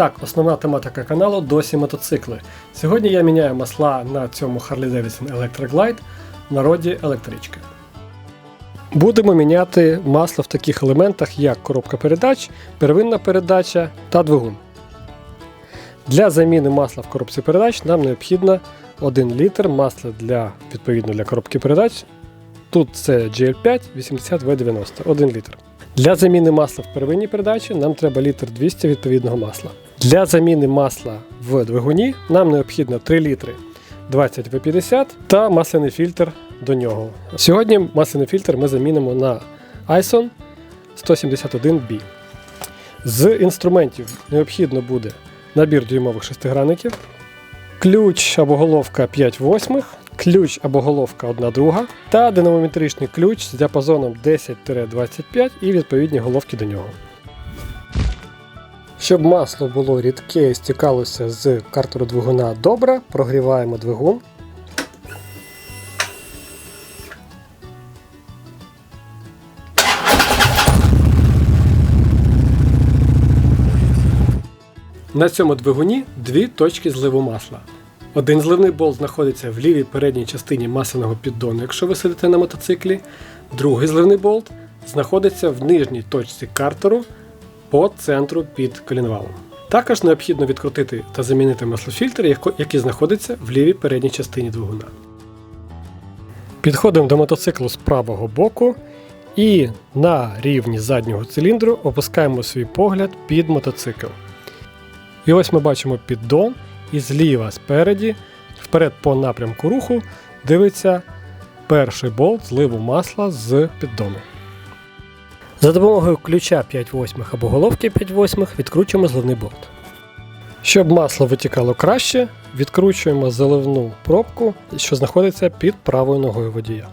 Так, основна тематика каналу досі мотоцикли. Сьогодні я міняю масла на цьому Harley Davidson Electric Glide, в народі електричка. Будемо міняти масло в таких елементах, як коробка передач, первинна передача та двигун. Для заміни масла в коробці передач нам необхідно 1 літр масла для, відповідно для коробки передач. Тут це GL5 80V90, 1 літр. Для заміни масла в первинній передачі нам треба літр 200 відповідного масла. Для заміни масла в двигуні нам необхідно 3 літри 20V50 та масляний фільтр до нього. Сьогодні масляний фільтр ми замінимо на ISON 171B. З інструментів необхідно буде набір дюймових шестигранників, ключ або головка 5 восьмих, ключ або головка 1 друга та динамометричний ключ з діапазоном 10-25 і відповідні головки до нього. Щоб масло було рідке і стікалося з картеру двигуна добре, прогріваємо двигун. На цьому двигуні дві точки зливу масла. Один зливний болт знаходиться в лівій передній частині масляного піддону, якщо ви сидите на мотоциклі. Другий зливний болт знаходиться в нижній точці картеру по центру під колінвалом. Також необхідно відкрутити та замінити маслофільтр, який знаходиться в лівій передній частині двигуна. Підходимо до мотоциклу з правого боку і на рівні заднього циліндру опускаємо свій погляд під мотоцикл. І ось ми бачимо піддон, і зліва спереді, вперед по напрямку руху, дивиться перший болт зливу масла з піддону. За допомогою ключа 5 восьмих або головки 5 восьмих відкручуємо зливний болт. Щоб масло витікало краще, відкручуємо заливну пробку, що знаходиться під правою ногою водія.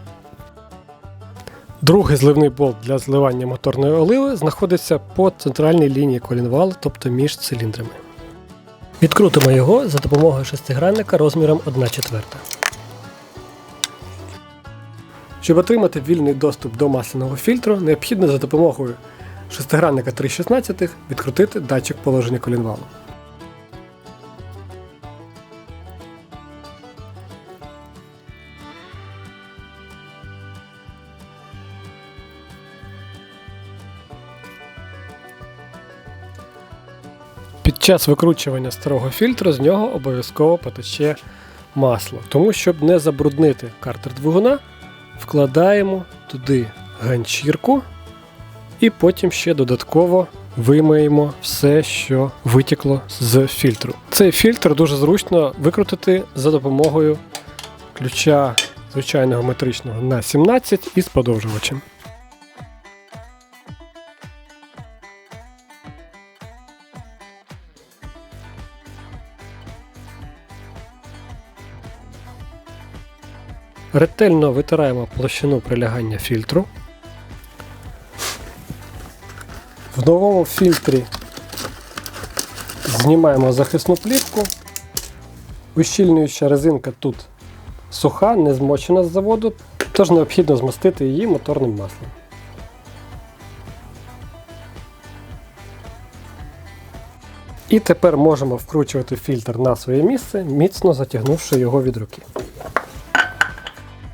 Другий зливний болт для зливання моторної оливи знаходиться по центральній лінії колінвалу, тобто між циліндрами. Відкрутимо його за допомогою шестигранника розміром 1 четверта. Щоб отримати вільний доступ до масляного фільтру, необхідно за допомогою шестигранника 3,16 відкрутити датчик положення колінвалу. Під час викручування старого фільтру з нього обов'язково потече масло. Тому, щоб не забруднити картер двигуна, вкладаємо туди ганчірку і потім ще додатково вимиємо все, що витікло з фільтру. Цей фільтр дуже зручно викрутити за допомогою ключа звичайного метричного на 17 із подовжувачем. Ретельно витираємо площину прилягання фільтру. В новому фільтрі знімаємо захисну плівку. Ущільнююча резинка тут суха, не змочена з заводу, тож необхідно змастити її моторним маслом. І тепер можемо вкручувати фільтр на своє місце, міцно затягнувши його від руки.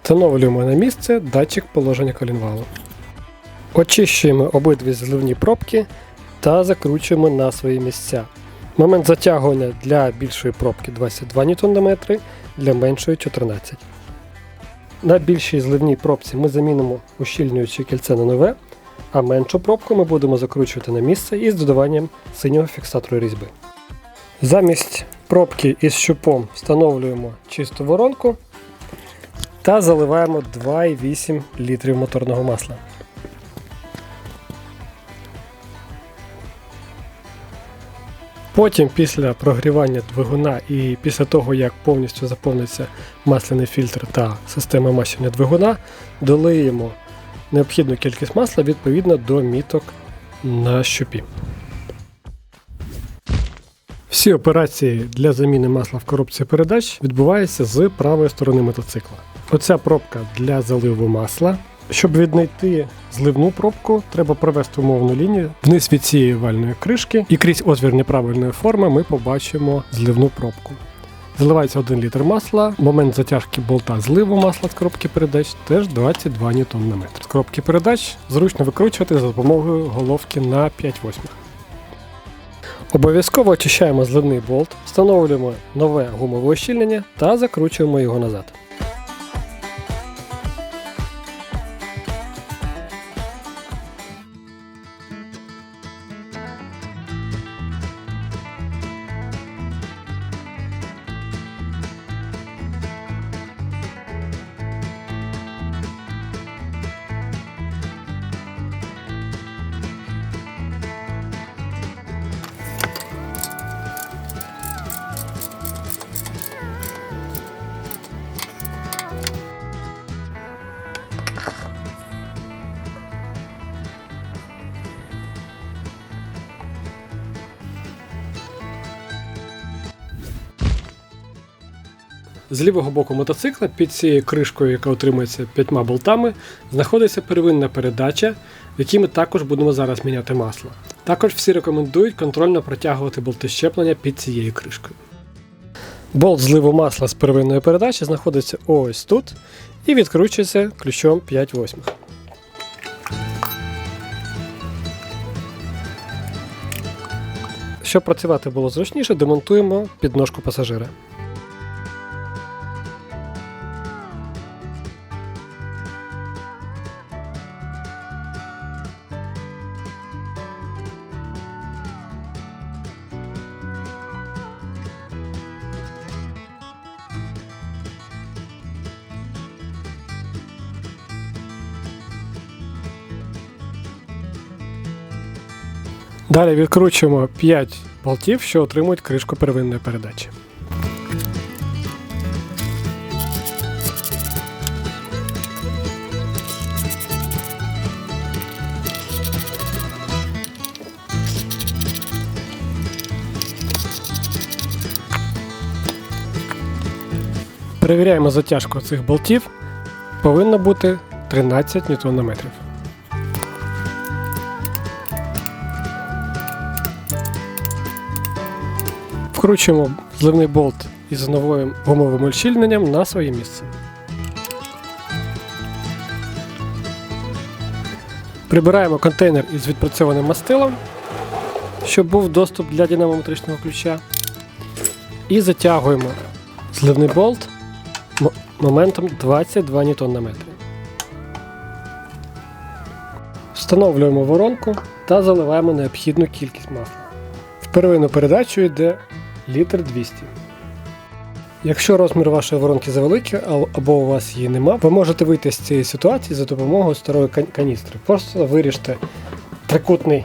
Встановлюємо на місце датчик положення колінвалу. Очищуємо обидві зливні пробки та закручуємо на свої місця. Момент затягування для більшої пробки 22 Нм, для меншої 14 На більшій зливній пробці ми замінимо ущільнююче кільце на нове, а меншу пробку ми будемо закручувати на місце із додаванням синього фіксатору різьби. Замість пробки із щупом встановлюємо чисту воронку та заливаємо 2,8 літрів моторного масла. Потім після прогрівання двигуна і після того, як повністю заповниться масляний фільтр та система масіння двигуна, долиємо необхідну кількість масла відповідно до міток на щупі. Всі операції для заміни масла в коробці передач відбуваються з правої сторони мотоцикла. Оця пробка для заливу масла, Щоб віднайти зливну пробку, треба провести умовну лінію вниз від цієї вальної кришки, і крізь отвір неправильної форми ми побачимо зливну пробку. Заливається 1 літр масла. Момент затяжки болта зливу масла з коробки передач теж 22 Нм. З коробки передач зручно викручувати за допомогою головки на 5 восьмих. Обов'язково очищаємо зливний болт, встановлюємо нове гумове ощільнення та закручуємо його назад. З лівого боку мотоцикла під цією кришкою, яка отримується п'ятьма болтами, знаходиться первинна передача, в якій ми також будемо зараз міняти масло. Також всі рекомендують контрольно протягувати болти щеплення під цією кришкою. Болт зливу масла з первинної передачі знаходиться ось тут і відкручується ключом 5 восьмих. Щоб працювати було зручніше, демонтуємо підножку пасажира. Далі відкручуємо 5 болтів, що отримують кришку первинної передачі. Перевіряємо затяжку цих болтів. Повинно бути 13 Нм. Вкручуємо зливний болт із новим гумовим ущільненням на своє місце. Прибираємо контейнер із відпрацьованим мастилом, щоб був доступ для динамометричного ключа. І затягуємо зливний болт моментом 22 Нм. Встановлюємо воронку та заливаємо необхідну кількість масла. В первинну передачу йде літр 200. Якщо розмір вашої воронки завеликий або у вас її нема, ви можете вийти з цієї ситуації за допомогою старої каністри. Просто виріжте трикутний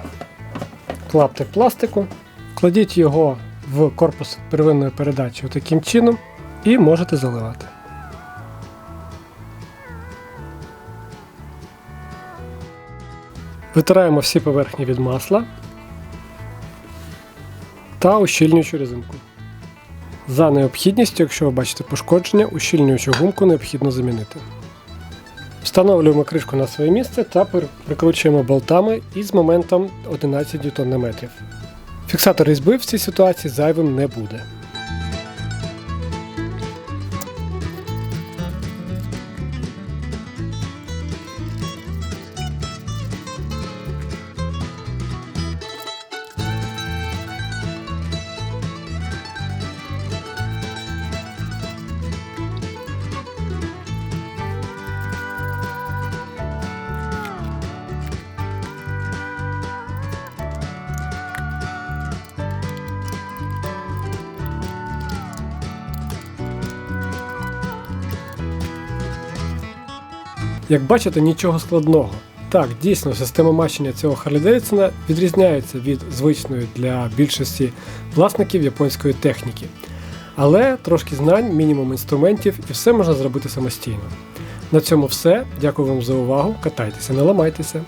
клаптик пластику, кладіть його в корпус первинної передачі таким чином і можете заливати. Витираємо всі поверхні від масла та ущільнюючу резинку. За необхідністю, якщо ви бачите пошкодження, ущільнюючу гумку необхідно замінити. Встановлюємо кришку на своє місце та прикручуємо болтами із моментом 11 Нм. Фіксатор різьби в цій ситуації зайвим не буде. Як бачите, нічого складного. Так, дійсно, система мащення цього Харлі Девідсона відрізняється від звичної для більшості власників японської техніки. Але трошки знань, мінімум інструментів і все можна зробити самостійно. На цьому все. Дякую вам за увагу. Катайтеся, не ламайтеся.